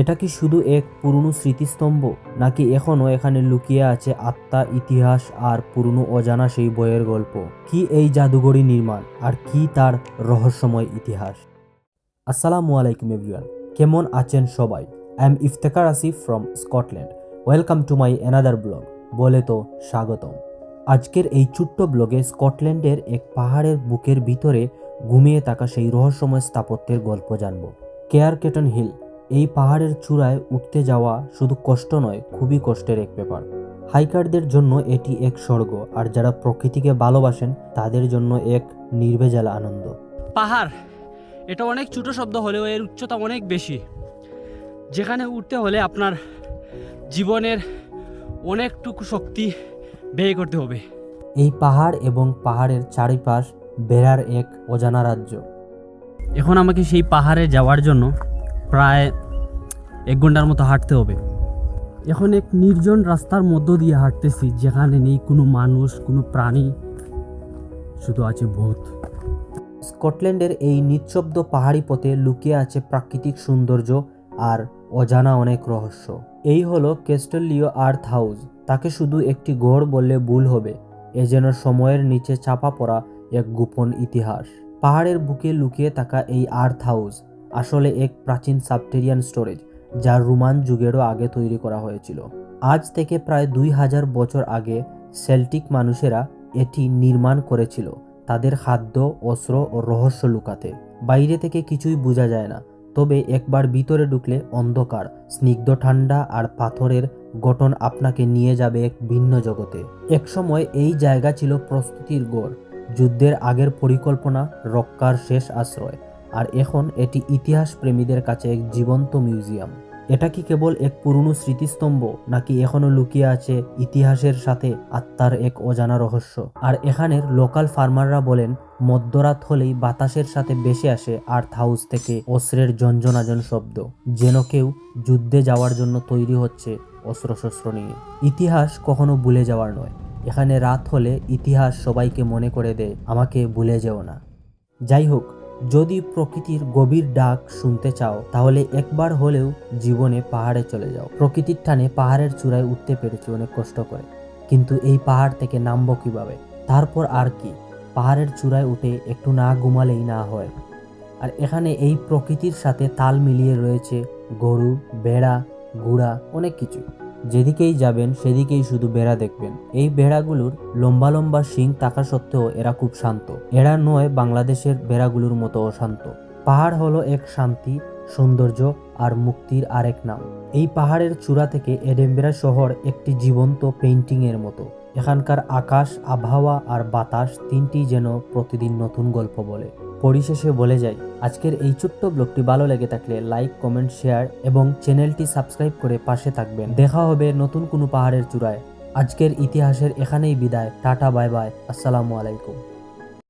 এটা কি শুধু এক পুরনো স্মৃতিস্তম্ভ? নাকি এখনও এখানে লুকিয়ে আছে আত্মা, ইতিহাস আর পুরনো অজানা সেই বইয়ের গল্প? কি এই জাদুঘরী নির্মাণ? আর কি তার রহস্যময় ইতিহাস? আসসালামু আলাইকুম, এভরিওয়ান। কেমন আছেন সবাই? I am Iftekhar Asif from Scotland welcome to my another blog বলে তো স্বাগতম। আজকের এই ছোট্ট ব্লগে স্কটল্যান্ডের এক পাহাড়ের বুকের ভিতরে ঘুমিয়ে থাকা সেই রহস্যময় স্থাপত্যের গল্প জানব। কেয়ার কেটন হিল এই পাহাড়ের চূড়ায় উঠতে যাওয়া শুধু কষ্ট নয় খুবই কষ্টের এক ব্যাপার। হাইকারদের জন্য এটি এক স্বর্গ আর যারা প্রকৃতিকে ভালোবাসেন তাদের জন্য এক নির্ভেজাল আনন্দ। পাহাড় এটা অনেক ছোটো শব্দ হলেও এর উচ্চতা অনেক বেশি। যেখানে উঠতে হলে আপনার জীবনের অনেকটুকু শক্তি ব্যয় করতে হবে। এই পাহাড় এবং পাহাড়ের চারিপাশ বেড়ার এক অজানা রাজ্য। এখন আমাকে সেই পাহাড়ে যাওয়ার জন্য প্রায় এক ঘণ্টার মতো হাঁটতে হবে। এখন এক নির্জন রাস্তার মধ্য দিয়ে হাঁটতেছি, যেখানে নেই কোনো মানুষ, কোনো প্রাণী, শুধু আছে ভূত। স্কটল্যান্ডের এই নিঃশব্দ পাহাড়ি পথে লুকিয়ে আছে প্রাকৃতিক সৌন্দর্য আর অজানা অনেক রহস্য। এই হলো কেস্টলিও আর্থ হাউস। তাকে শুধু একটি গড় বললে ভুল হবে, এ যেন সময়ের নিচে চাপা পড়া এক গোপন ইতিহাস। পাহাড়ের বুকে লুকিয়ে থাকা এই আর্থ হাউস আসলে এক প্রাচীন সাবটেরিয়ান স্টোরেজ যা রোমান যুগেরও আগে তৈরি করা হয়েছিল। আজ থেকে প্রায় দুই হাজার বছর আগে সেল্টিক মানুষেরা এটি নির্মাণ করেছিল তাদের খাদ্য, অস্ত্র ও রহস্য লুকাতে। বাইরে থেকে কিছুই বোঝা যায় না, তবে একবার ভিতরে ঢুকলে অন্ধকার, স্নিগ্ধ ঠান্ডা আর পাথরের গঠন আপনাকে নিয়ে যাবে এক ভিন্ন জগতে। একসময় এই জায়গা ছিল প্রস্তুতির গড়, যুদ্ধের আগের পরিকল্পনা, রক্ষার শেষ আশ্রয়। আর এখন এটি ইতিহাস প্রেমীদের কাছে এক জীবন্ত মিউজিয়াম। এটা কি কেবল এক পুরনো স্মৃতিস্তম্ভ, নাকি এখনও লুকিয়ে আছে ইতিহাসের সাথে আত্মার এক অজানা রহস্য? আর এখানের লোকাল ফার্মাররা বলেন, মধ্যরাত হলেই বাতাসের সাথে বেশে আসে আর্থ হাউস থেকে অস্ত্রের জঞ্জনাজন শব্দ, যেন কেউ যুদ্ধে যাওয়ার জন্য তৈরি হচ্ছে অস্ত্রশস্ত্র নিয়ে। ইতিহাস কখনো ভুলে যাওয়ার নয়। এখানে রাত হলে ইতিহাস সবাইকে মনে করে দেয়, আমাকে ভুলে যেও না। যাই হোক যদি প্রকৃতির গভীর ডাক শুনতে চাও, তাহলে একবার হলেও জীবনে পাহাড়ে চলে যাও। প্রকৃতির টানে পাহাড়ের চূড়ায় উঠতে পেরেছি অনেক কষ্ট করে। কিন্তু এই পাহাড় থেকে নামবো কীভাবে? তারপর আর কি? পাহাড়ের চূড়ায় উঠে একটু না ঘুমালেই না হয়। আর এখানে এই প্রকৃতির সাথে তাল মিলিয়ে রয়েছে গরু বেড়া গুড়া অনেক কিছু যেদিকেই যাবেন, সেদিকেই শুধু বেড়া দেখবেন। এই বেড়াগুলোর লম্বা লম্বা শিং থাকা সত্ত্বেও এরা খুব শান্ত। এরা নয় বাংলাদেশের বেড়াগুলোর মতো অশান্ত। পাহাড় হলো এক শান্তি, সৌন্দর্য আর মুক্তির আরেক নাম। এই পাহাড়ের চূড়া থেকে এডেম্বেরা শহর একটি জীবন্ত পেইন্টিং এর মতো। এখানকার আকাশ, আবহাওয়া আর বাতাস তিনটি যেন প্রতিদিন নতুন গল্প বলে। পরিশেষে বলে যাই, আজকের এই ছোট্ট ব্লগটি ভালো লেগে থাকলে লাইক, কমেন্ট, শেয়ার এবং চ্যানেলটি সাবস্ক্রাইব করে পাশে থাকবেন। দেখা হবে নতুন কোনো পাহাড়ের চূড়ায়। আজকের ইতিহাসের এখানেই বিদায়। Tata, bye bye. আসসালামু আলাইকুম।